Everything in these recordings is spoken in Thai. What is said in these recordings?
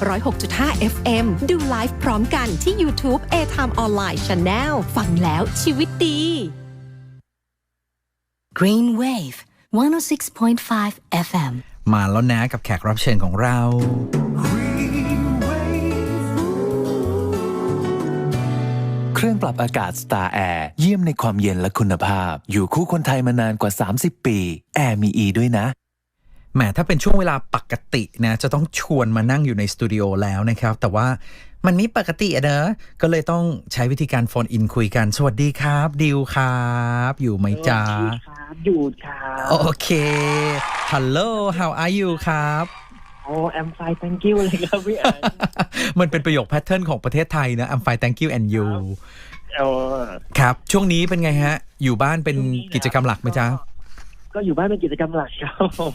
106.5 FM ดูไลฟ์พร้อมกันที่ YouTube A Time Online Channel ฟังแล้วชีวิตดี Green Wave 106.5 FM มาแล้วนะกับแขกรับเชิญของเราเครื่องปรับอากาศ Star Air เยี่ยมในความเย็นและคุณภาพ อยู่คู่คนไทยมานานกว่า 30 ปี แอร์มีอีด้วยนะ แหมถ้าเป็นช่วงเวลาปกตินะจะต้องชวนมานั่งอยู่ในสตูดิโอแล้วนะครับ แต่ว่ามันไม่ปกติอะเนอะก็เลยต้องใช้วิธีการโฟนอินคุยกัน สวัสดีครับ ดิวครับ อยู่ไหมจ๊ะครับอยู่ครับโอเค Hello how are you ครับ โอ้แอมไฟ thank you เลยครับพี่อันมันเป็นประโยคแพทเทิร์นของประเทศไทยนะ I'm fine thank you and you เออครับ ช่วงนี้เป็นไงฮะ อยู่บ้านเป็นกิจกรรมหลักไหมจ๊ะ ก็อยู่บ้านเป็นกิจกรรมหลักครับผม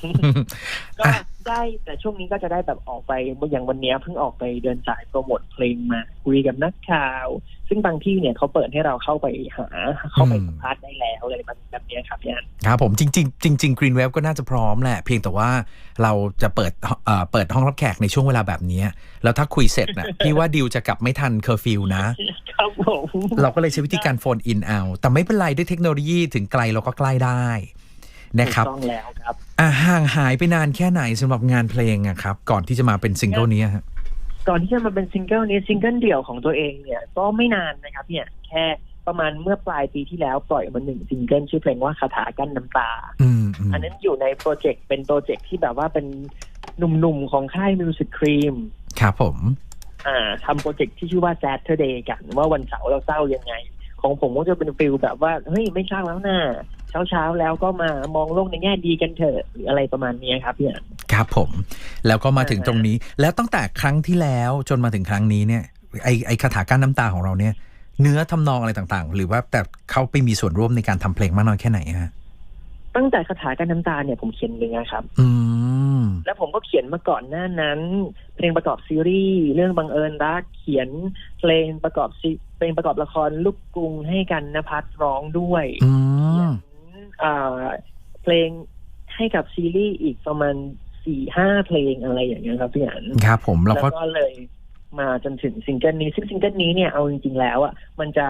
ก็อะได้แต่ช่วงนี้ก็จะได้แบบออกไปอย่างวันเนี้ยเพิ่งออกไปเดินสายโปรโมทเพลงมาคุยกับนักข่าว ซึ่งบางที่เนี่ยเขาเปิดให้เราเข้าไปหาเข้าไปสัมภาษณ์ได้แล้วอะไรแบบเนี้ยครับพี่อันครับผมจริงๆจริงๆ Green Wave ก็น่าจะพร้อมแหละ เพียงแต่ว่าเราจะเปิดเอ่อเปิดห้องรับแขกในช่วงเวลาแบบนี้ แล้วถ้าคุยเสร็จนะพี่ว่าดิวจะกลับไม่ทันเคอร์ฟิวนะ ครับผมเราก็เลยใช้วิธีการโฟนอินเอาแต่ไม่เป็นไรด้วยเทคโนโลยีถึงไกลเราก็ใกล้ได้ นะครับถูกต้องแล้วครับอะห่างหายไปนานแค่ไหนสำหรับงานเพลงอะครับ ก่อนที่จะมาเป็นซิงเกิลนี้ฮะก่อนที่จะมาเป็นซิงเกิลนี้ซิงเกิลเดี่ยวของตัวเองเนี่ย ก็ไม่นานนะครับเนี่ยแค่ประมาณเมื่อปลายปีที่แล้วปล่อยมาหนึ่งซิงเกิลชื่อเพลงว่าคาถากั้นน้ำตาอืมอืมอันนั้นอยู่ในโปรเจกต์เป็นโปรเจกต์ที่แบบว่าเป็นหนุ่มๆของค่ายมิวสิกครีมครับผม อ่าทำโปรเจกต์ที่ชื่อว่า Saturday กัน ว่าวันเสาร์เราเศร้ายังไง ของผมก็จะเป็นฟิลแบบว่า เฮ้ย ไม่เศร้าแล้วนะเช้า เช้าๆแล้วก็มามองโลกในแง่ดีกันเถอะหรืออะไรประมาณนี้ครับพี่อันครับผม แล้วก็มาถึงตรงนี้ แล้วตั้งแต่ครั้งที่แล้วจนมาถึงครั้งนี้เนี่ย ไอไอคาถากั้นน้ำตาของเราเนี่ย เนื้อทำนองอะไรต่างๆ หรือว่าแต่เขาไปมีส่วนร่วมในการทำเพลงมากน้อยแค่ไหนฮะตั้งแต่คาถากั้นน้ำตาเนี่ยผมเขียนเนื้อครับ อืมแล้วผมก็เขียนมาก่อนหน้านั้น เพลงประกอบซีรีส์เรื่องบังเอิญรักเขียนเพลงประกอบซีเพลงประกอบละครลูกกรุงให้กันนภัสร้องด้วย อืมอ่า เพลงให้กับซีรีส์อีกประมาณสี่ห้าเพลงอะไรอย่างเงี้ยครับพี่อันครับ ผมเราแล้วก็ก็เลยมาจนถึงซิงเกิลนี้ซึ่งซิงเกิลนี้เนี่ยเอาจริงๆแล้วอะมันจะ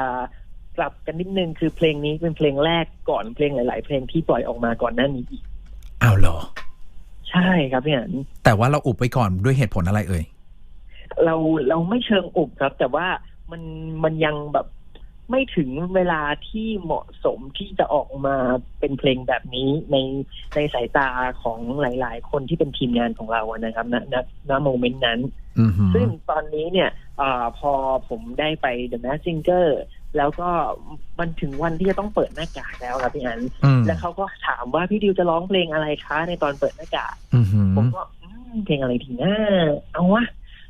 กลับกันนิดนึงคือเพลงนี้เป็นเพลงแรกก่อนเพลงหลาย ๆ เพลงที่ปล่อยออกมาก่อนหน้านี้อีกอ้าวเหรอ ใช่ครับพี่อันแต่ว่าเราอุบไว้ก่อนด้วยเหตุผลอะไรเอ่ยเราเราไม่เชิงอุบครับ แต่ว่ามันมันยังแบบ ไม่ถึงเวลาที่เหมาะสมที่จะออกมาเป็นเพลงแบบนี้ในในสายตาของหลาย ๆ คนที่เป็นทีมงานของเราอะนะครับณณณโมเมนต์นั้นอือหือซึ่งตอนนี้เนี่ยอาพอผมได้ไป The Mask Singer แล้วก็มันถึงวันที่จะต้องเปิดหน้ากากแล้วครับพี่อันอืมแล้วเขาก็ถามว่าพี่ดิวจะร้องเพลงอะไรคะในตอนเปิดหน้ากากอือหือผมก็อืมเพลงอะไรดีนะเอาวะ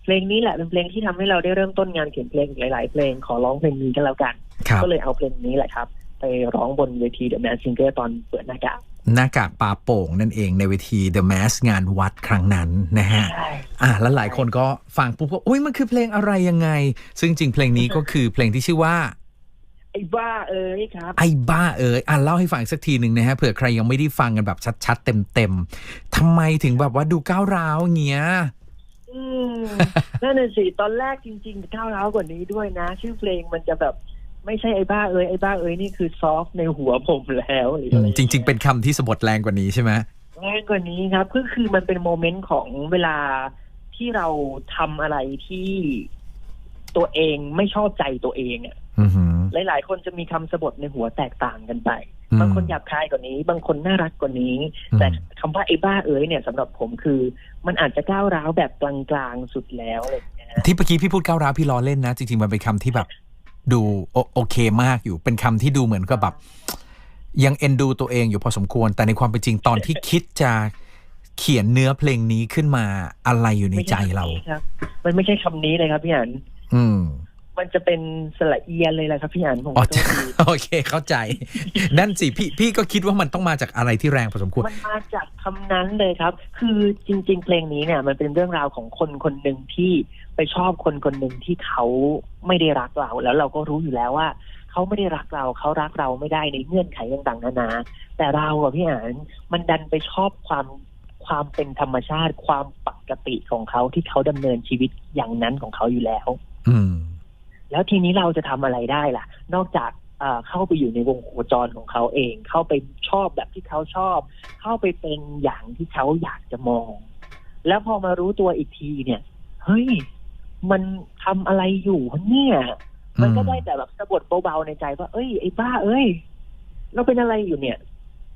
เพลงนี้แหละเป็นเพลงที่ทำให้เราได้เริ่มต้นงานเขียนเพลงอีกหลาย ๆ เพลงขอร้องเพลงนี้กันแล้วกันครับก็เลยเอาเพลงนี้แหละครับ ไปร้องบนเวที The Mask Singer ตอนเปิดหน้ากากหน้ากากปลาโป่งนั่นเองในเวที The Mask งานวัดครั้งนั้นนะฮะใช่อะแล้วหลายคนก็ฟังปุ๊บก็อุ้ยมันคือเพลงอะไรยังไง ซึ่งจริงเพลงนี้ก็คือเพลงที่ชื่อว่าไอ้บ้าเอ้ยครับไอ้บ้าเอ๋ยอะเล่าให้ฟังอีกสักทีหนึ่งนะฮะเผื่อใครยังไม่ได้ฟังกันแบบชัดๆเต็มๆทำไมถึงแบบว่าดูก้าวร้าวเงี้ยอืม นั่นน่ะสิตอนแรกจริงๆก้าวร้าวกว่านี้ด้วยนะ ชื่อเพลงมันจะแบบไม่ใช่ไอ้บ้าเอ้ยไอ้บ้าเอ้ยนี่คือซอฟต์ในหัวผมแล้วหรืออะไรจริง ๆ เป็นคำที่สะบดแรงกว่านี้ใช่ไหมง่ายกว่านี้ครับก็คือมันเป็นโมเมนต์ของเวลาที่เราทำอะไรที่ตัวเองไม่ชอบใจตัวเองอะอือหือหลายๆ คนจะมีคำสะบดในหัวแตกต่างกันไปอืม บางคนหยาบคายกว่านี้ บางคนน่ารักกว่านี้อืมแต่คำว่าไอ้บ้าเอ้ยเนี่ยสำหรับผมคือ มันอาจจะก้าวร้าวแบบกลางๆสุดแล้วอะไรอย่างเงี้ยที่เมื่อกี้พี่พูดก้าวร้าวพี่ล้อเล่นนะ จริงๆมันเป็นคำที่แบบดูโอโอเคมากอยู่เป็นคำที่ดูเหมือนกับแบบ ยังเอ็นดูตัวเองอยู่พอสมควร แต่ในความเป็นจริงตอนที่คิดจะเขียนเนื้อเพลงนี้ขึ้นมาอะไรอยู่ในใจเราไม่ช่คำนี้ครับมันไม่ใช่คำนี้เลยครับพี่อันอืม มันจะเป็นสระเอียนเลยแหละครับพี่อันผมอ๋ขออโทษทีโอเคเข้าใจ นั่นสิพี่พี่ก็คิดว่ามันต้องมาจากอะไรที่แรงพอสมควร มันมาจากคำนั้นเลยครับ คือจริง ๆ เพลงนี้เนี่ย มันเป็นเรื่องราวของคนคนหนึ่งที่ไปชอบคนคนหนึ่งที่เขาไม่ได้รักเรา แล้วเราก็รู้อยู่แล้วว่าเขาไม่ได้รักเราเขารักเราไม่ได้ในเงื่อนไขต่างๆนานา แต่เราอะพี่อ่านมันดันไปชอบความความเป็นธรรมชาติความปกติของเขาที่เขาดำเนินชีวิตอย่างนั้นของเขาอยู่แล้ว อืม แล้วทีนี้เราจะทำอะไรได้ล่ะ นอกจากเข้าไปอยู่ในวงโคจรของเขาเอง เข้าไปชอบแบบที่เขาชอบ เข้าไปเป็นอย่างที่เขาอยากจะมอง แล้วพอมารู้ตัวอีกทีเนี่ย เฮ้ย มันทำอะไรอยู่เนี่ยมันก็ได้แต่แบบสะบดเบาๆในใจว่า เอ้ยไอ้บ้า เอ้ย เราเป็นอะไรอยู่เนี่ย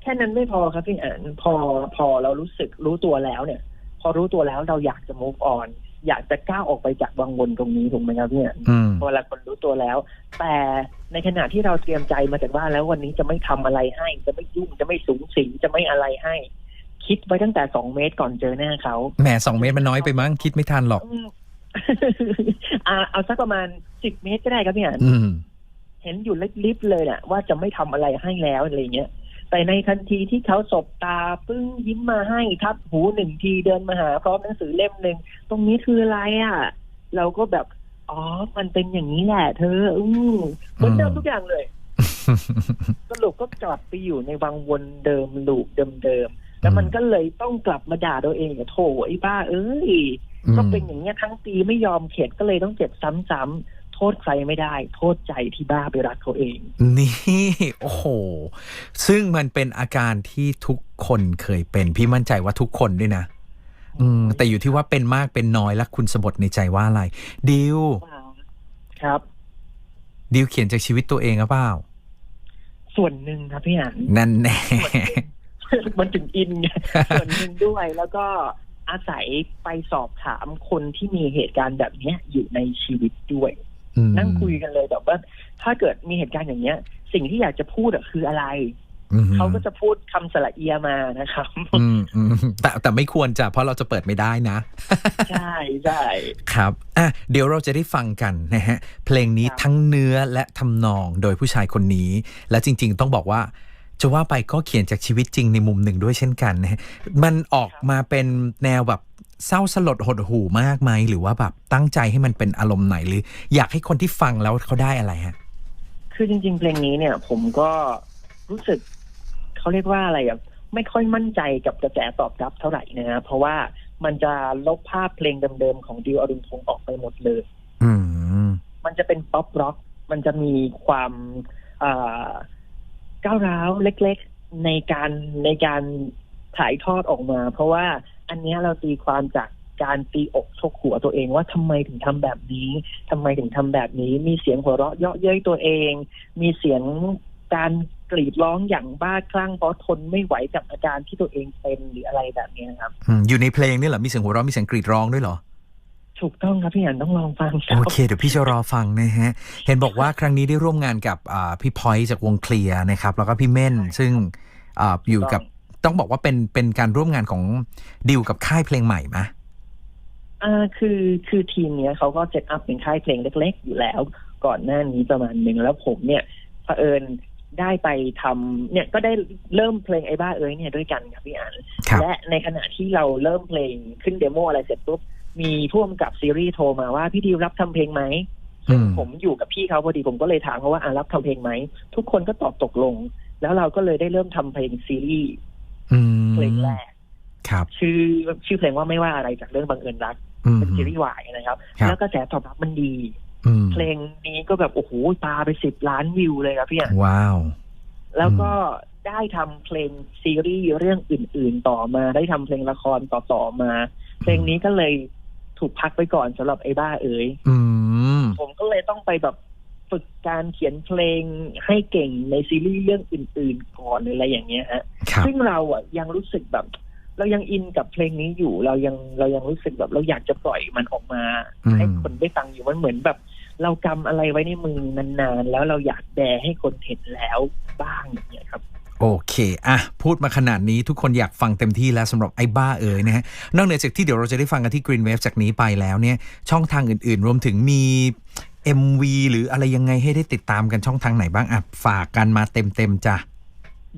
แค่นั้นไม่พอครับพี่อ่านพอพอเรารู้สึกรู้ตัวแล้วเนี่ย พอรู้ตัวแล้วเราอยากจะ move on อยากจะก้าวออกไปจากวังวนตรงนี้ถูกไหมครับพี่อ่านอืมเวลาคนรู้ตัวแล้ว แต่ในขณะที่เราเตรียมใจมาจากบ้านแล้ววันนี้จะไม่ทำอะไรให้ จะไม่ยุ่งจะไม่สูงสิงจะไม่อะไรให้ คิดไว้ตั้งแต่สองเมตรก่อนเจอหน้าเขาแหมสองเมตรมันน้อยไปมั้งคิดไม่ทันหรอกอืมอ่าเอาสักประมาณสิบเมตรก็ได้ครับพี่อ่านอืมเห็นอยู่ลิบๆเลยแหละว่าจะไม่ทำอะไรให้แล้วอะไรเงี้ย แต่ในทันทีที่เขาสบตาปึ้งยิ้มมาให้ทับหูหนึ่งทีเดินมาหาพร้อมหนังสือเล่มหนึ่งตรงนี้คืออะไรอะ เราก็แบบ อ๋อ มันเป็นอย่างนี้แหละ เธอ อืมเหมือนเดิมทุกอย่างเลยสรุปก็กลับไปอยู่ในวังวนเดิมลูปเดิมๆแล้วมันก็เลยต้องกลับมาด่าตัวเองอะโถไอ้บ้า เอ้ยก็เป็นอย่างเงี้ยทั้งปีไม่ยอมเข็ดก็เลยต้องเจ็บซ้ำๆโทษใครไม่ได้ โทษใจที่บ้าไปรักเขาเอง นี่ โอ้โห ซึ่งมันเป็นอาการที่ทุกคนเคยเป็น พี่มั่นใจว่าทุกคนด้วยนะ อืม แต่อยู่ที่ว่าเป็นมากเป็นน้อยและคุณสะบดในใจว่าอะไร ดิว ครับ ดิวเขียนจากชีวิตตัวเองหรือเปล่า ส่วนหนึ่งครับพี่อันนั่นแน่มันถึงอินไงส่วนหนึ่งด้วยแล้วก็อาศัยไปสอบถามคนที่มีเหตุการณ์แบบเนี้ยอยู่ในชีวิตด้วยอืมนั่งคุยกันเลยแบบว่า ถ้าเกิดมีเหตุการณ์อย่างเงี้ย สิ่งที่อยากจะพูดอะคืออะไรอืม เขาก็จะพูดคำสละเอียมานะครับอืมอืมแต่แต่ไม่ควรจะเพราะเราจะเปิดไม่ได้นะ ใช่ใช่ครับอะเดี๋ยวเราจะได้ฟังกันนะฮะ เพลงนี้ครับทั้งเนื้อและทำนองโดยผู้ชายคนนี้ และจริง ๆ ต้องบอกว่าจะว่าไปก็เขียนจากชีวิตจริงในมุมหนึ่งด้วยเช่นกันนะฮะมันออกมาเป็นแนวแบบเศร้าสลดหดหู่มากไหม หรือว่าแบบตั้งใจให้มันเป็นอารมณ์ไหนหรือ อยากให้คนที่ฟังแล้วเขาได้อะไรฮะ คือจริง ๆ เพลงนี้เนี่ย ผมก็รู้สึก เขาเรียกว่าอะไรอะไม่ค่อยมั่นใจกับกระแสตอบรับเท่าไหร่นะฮะเพราะว่ามันจะลบภาพเพลงเดิมๆของดิวอรุณพงศ์ออกไปหมดเลยอืมมันจะเป็นป๊อปร็อก มันจะมีความอ่าก้าวร้าวเล็กๆในการในการถ่ายทอดออกมา เพราะว่าอันเนี้ยเราตีความจากการตีอกชกหัวตัวเองว่าทำไมถึงทำแบบนี้ทำไมถึงทำแบบนี้ มีเสียงหัวเราะเยาะเย้ยตัวเอง มีเสียงการ กรีดร้องอย่างบ้าคลั่งเพราะทนไม่ไหวกับอาการที่ตัวเองเป็นหรืออะไรแบบนี้ครับอืมอยู่ในเพลงนี่เหรอมีเสียงหัวเราะมีเสียงกรีดร้องด้วยเหรอถูกต้องครับพี่อันต้องลองฟังครัโอบเค เดี๋ยวพี่จะรอฟังนะฮะ เห็นบอกว่าครั้งนี้ได้ร่วมงานกับอ่าพี่พอยจากวงเคลียร์นะครับ แล้วก็พี่เม่นซึ่งอ่าอยู่กับต้องบอกว่าเป็นเป็นการร่วมงานของดิวกับค่ายเพลงใหม่ไหมอ่าคือคือทีมเนี้ยเขาก็เซตอัพเป็นค่ายเพลงเล็ก ๆ อยู่แล้ว ก่อนหน้านี้ประมาณหนึ่งแล้วผมเนี่ยเผอิญ ได้ไปทำเนี่ยก็ได้เริ่มเพลงไอ้บ้าเอ้ยเนี่ยด้วยกันครับพี่อันครับและในขณะที่เราเริ่มเพลงขึ้นเดโมอะไรเสร็จปุ๊บมีพ่วงกับซีรีส์โทรมาว่าพี่ดิวรับทำเพลงไหมอืมผมอยู่กับพี่เขาพอดีผมก็เลยถามเขาว่าอ่ารับทำเพลงไหม ทุกคนก็ตอบตกลง แล้วเราก็เลยได้เริ่มทำเพลงซีรีส์อืมเพลงแรกครับ ชื่อชื่อเพลงว่าไม่ว่าอะไรจากเรื่องบังเอิญรักอืมเป็นซีรีส์วายนะครับครับ แล้วกระแสตอบรับมันดีอืม เพลงนี้ก็แบบโอ้โหปาไปสิบล้านวิวเลยครับพี่อะว้าว แล้วก็ได้ทำเพลงซีรีส์เรื่องอื่น ๆ ต่อมา ได้ทำเพลงละครต่อๆมา เพลงนี้ก็เลยถูกพักไปก่อนสำหรับไอ้บ้าเอ๋ยอืมผมก็เลยต้องไปแบบฝึกการเขียนเพลงให้เก่งในซีรีส์เรื่องอื่น ๆ ก่อนหรืออะไรอย่างเงี้ยฮะครับซึ่งเราอะยังรู้สึกแบบ เรายังอินกับเพลงนี้อยู่ เรายังเรายังรู้สึกแบบเราอยากจะปล่อยมันออกมาอืมให้คนได้ฟังอยู่มันเหมือนแบบ เรากำอะไรไว้ในมือนานๆ แล้วเราอยากแดให้คนเห็นแล้วบ้างอย่างเงี้ยครับโอเค อะ พูดมาขนาดนี้ทุกคนอยากฟังเต็มที่แล้วสำหรับไอ้บ้าเอ๋ยนะฮะ นอกเหนือจากที่เดี๋ยวเราจะได้ฟังกันที่ Green Wave จากนี้ไปแล้วเนี่ย ช่องทางอื่นๆ รวมถึงมี MV หรืออะไรยังไงให้ได้ติดตามกันช่องทางไหนบ้าง อะ ฝากกันมาเต็มๆจ้ะ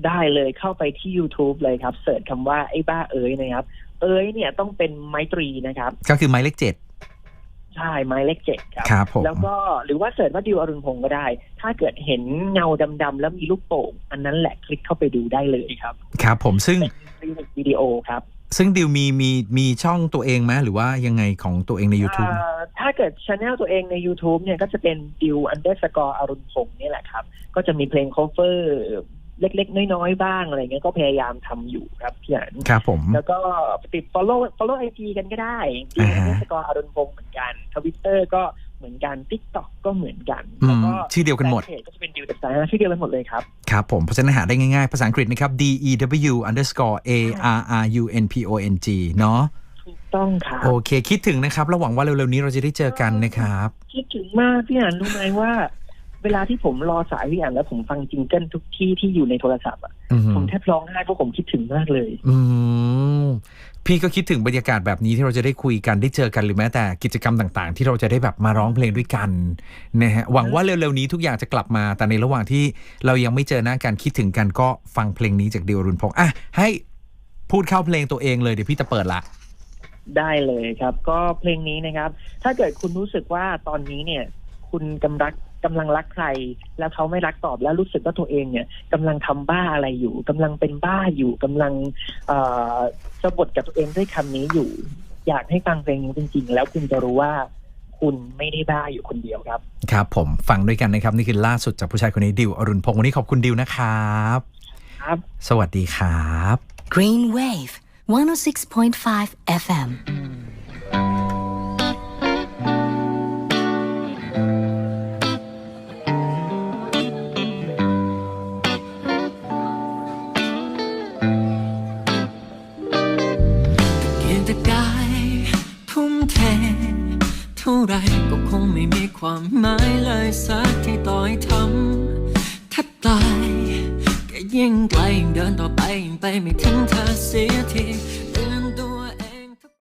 ได้เลยเข้าไปที่ YouTube เลยครับเสิร์ชคำว่าไอ้บ้าเอ๋ยนะครับ เอ๋ยเนี่ยต้องเป็นไม้ตรีนะครับ ก็คือไม้เลขเจ็ดใช่ไม้เลขเจ็ดครับครับผมแล้วก็หรือว่าเสิร์ชว่าดิวอรุณพงศ์ก็ได้ ถ้าเกิดเห็นเงาดำๆแล้วมีลูกโป่ง อันนั้นแหละคลิกเข้าไปดูได้เลยครับ ครับผมซึ่งเป็นรีมิกวิดีโอครับซึ่งดิวมีมีมีช่องตัวเองไหมหรือว่ายังไงของตัวเองใน YouTube อ่าถ้าเกิดช anel ตัวเองใน YouTube เนี่ยก็จะเป็นดิว underscore อรุณพงศ์นี่แหละครับ ก็จะมีเพลง cover เล็ก ๆ น้อย ๆ บ้างอะไรเงี้ยก็พยายามทำอยู่ครับพี่อันครับผม แล้วก็ติด follow follow IG กันก็ได้ดิวอ่าฮะ underscore อรุณพงศ์เหมือนกันทวิตเตอร์ก็เหมือนกัน TikTok ก็เหมืมือนกันอืแล้วมก็ชื่อเดียวกันหมดแฟเพจก็จะเป็นดิวแต่สายชื่อเดียวกันหมดเลยครับ ครับผมเพราะฉะนั้นหาได้ง่าย ๆ ภาษาอังกฤษนะครับ D E W underscore A R R U N P O N G เนาะถูกต้องครับโอเค คิดถึงนะครับแล้วหวังว่าเร็วๆนี้เราจะได้เจอกันนะครับ คิดถึงมากพี่อ่านรู้ไหมว่า เวลาที่ผมรอสายพี่อ่านแล้วผมฟังจิงเกิลทุกที่ที่อยู่ในโทรศัพท์อะอืมผมแทบร้องไห้เพราะผมคิดถึงมากเลย อืมพี่ก็คิดถึงบรรยากาศแบบนี้ที่เราจะได้คุยกันได้เจอกันหรือแม้แต่กิจกรรมต่างๆ ที่เราจะได้แบบมาร้องเพลงด้วยกันนะฮะหวังว่าเร็วๆนี้ทุกอย่างจะกลับมา แต่ในระหว่างที่เรายังไม่เจอหน้ากันคิดถึงกันก็ฟังเพลงนี้จากเดียวอรุณพงษ์อะให้พูดเข้าเพลงตัวเองเลยเดี๋ยวพี่จะเปิดละได้เลยครับ ก็เพลงนี้นะครับ ถ้าเกิดคุณรู้สึกว่าตอนนี้เนี่ย คุณกำลัง กำลังรักใคร แล้วเขาไม่รักตอบแล้วรู้สึกว่าตัวเองเนี่ยกำลังทำบ้าอะไรอยู่กำลังเป็นบ้าอยู่กำลังเอ่อสะบดกับตัวเองด้วยคำนี้อยู่ อยากให้ฟังเพลงนี้จริง ๆ แล้วคุณจะรู้ว่าคุณไม่ได้บ้าอยู่คนเดียวครับ ครับผมฟังด้วยกันนะครับ นี่คือล่าสุดจากผู้ชายคนนี้ดิวอรุณพงษ์วันนี้ขอบคุณดิวนะครับ ครับ สวัสดีครับ Green Wave 106.5 FM.